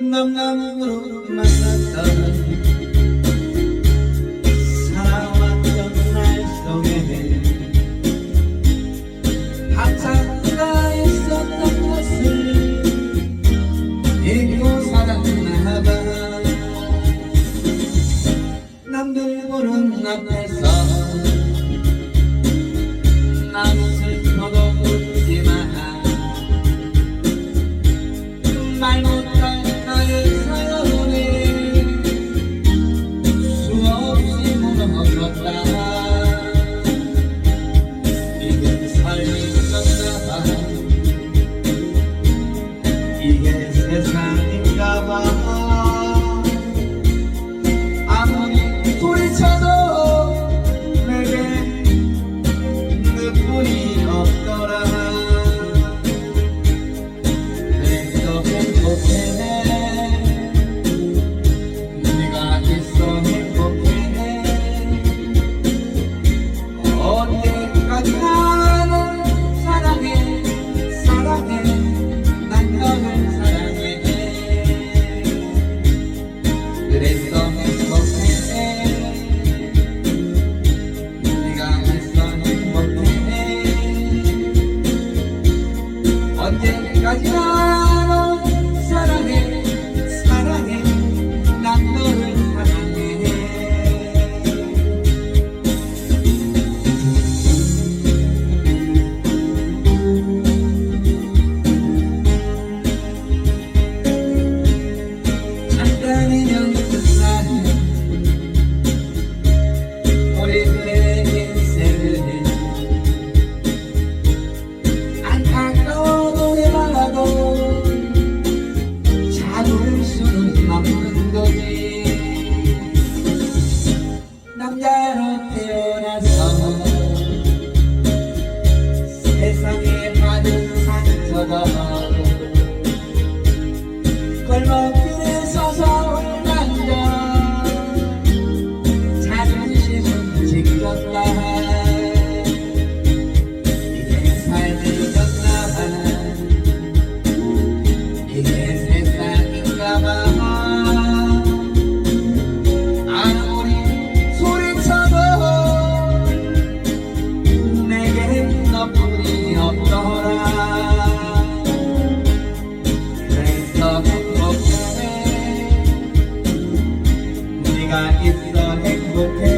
남남으로 만났던 살아왔던 날 속에 항상 나 있었던 것을 잊고 살았나 봐. 남들 보는 앞에 너뿐이 없더라. 네가 있어 행복해.